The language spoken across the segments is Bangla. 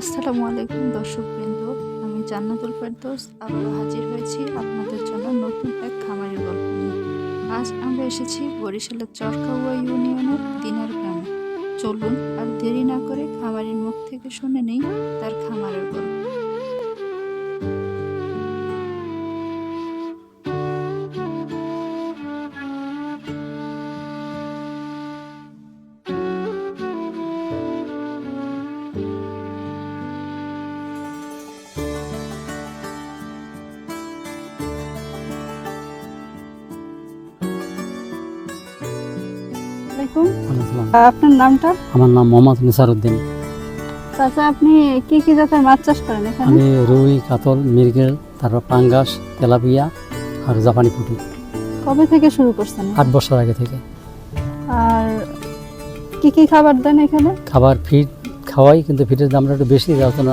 আসসালামু আলাইকুম দর্শক বৃন্দ, আমি জান্নাতুল ফেরদোস, আবারও হাজির হয়েছি আপনাদের জন্য নতুন এক খামারি গল্প নিয়ে। আজ আমরা এসেছি বরিশালের চরকাউয়া ইউনিয়নের দিনার গ্রামে। চলুন আর দেরি না করে খামারির মুখ থেকে শুনে নেই তার খামার আলাইকুম। আপনার নামটা? আমার নাম মোহাম্মদ নিসারউদ্দিন। চাচা আপনি কি কি জাতের মাছ চাষ করেন এখানে? আমি রুই কাতল মিরগেল তারপর পাঙ্গাস তেলাপিয়া আর জাপানি পুঁটি। কবে থেকে শুরু করছেন? আট বছর আগে থেকে। আর কি কি খাবার দেন এখানে? খাবার ফিড খাওয়াই কিন্তু ফিটের দামটা একটু বেশি যার জন্য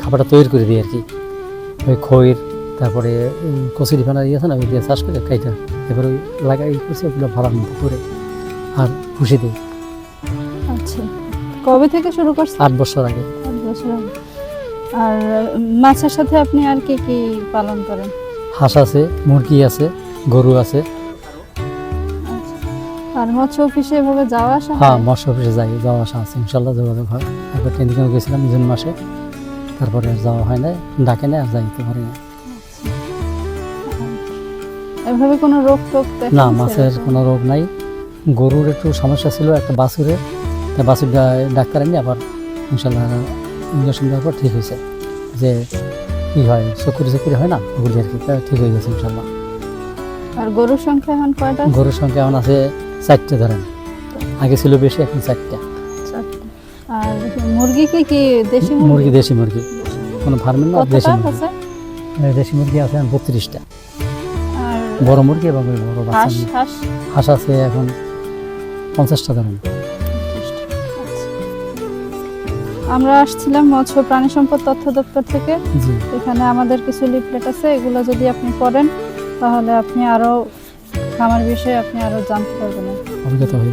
খাবারটা তৈরি করে দিই আর কি। ওই খইর তারপরে কচুরি ফানা ইয়ে আছে না ওই দিয়ে চাষ করে কাইটা এবার ওই লাগাই করছি ওগুলো মতো করে। আর খুশি দিই। আচ্ছা। কবে থেকে শুরু করছেন? আট বছর আগে। আট বছর আগে। আর মাছের সাথে আপনি আর কি কি পালন করেন? হাঁস আছে মুরগি আছে গরু আছে। আচ্ছা। আর মৎস্য অফিসে এভাবে যাওয়া আসা হ্যাঁ হয়? মৎস্য অফিসে যাই যাওয়া আসা আছে ইনশাল্লাহ যোগাযোগ হয়। একবার ট্রেনিংয়ে গেছিলাম জুন মাসে তারপরে আর যাওয়া হয় না ডাকে না আর যাইতে পারি না। এভাবে কোনো রোগ টোগ না মাছের কোনো রোগ নাই। গরুর একটু সমস্যা ছিল একটা বাছুরে। তা বাছুর ডাক্তার এনে আবার ইনশাল্লাহ ইঞ্জেকশন দেওয়ার পর ঠিক হয়েছে। যে কী হয় চকুরি চকুরি হয় না ওগুলি আর কি ঠিক হয়ে গেছে ইনশাল্লাহ। আর গরুর সংখ্যা এখন কয়টা? গরুর সংখ্যা এখন আছে চারটে ধরেন। আগে ছিল বেশি এখন চারটে। আর মুরগি কি দেশি মুরগি? দেশি মুরগি। কোনো ফার্মের না দেশি মুরগি। দেশি মুরগি আছে বত্রিশটা। বড় মুরগি এবং বড় বাচ্চা হাঁস আছে এখন পঞ্চাশটা ধরেন আমরা আসছিলাম মৎস্য প্রাণী সম্পদ তথ্য দপ্তর থেকে। এখানে আমাদের কিছু লিফলেট আছে এগুলো যদি আপনি পড়েন তাহলে আপনি আরও খামার বিষয়ে আপনি আরও জানতে পারবেন। অভিজ্ঞতা হয়ে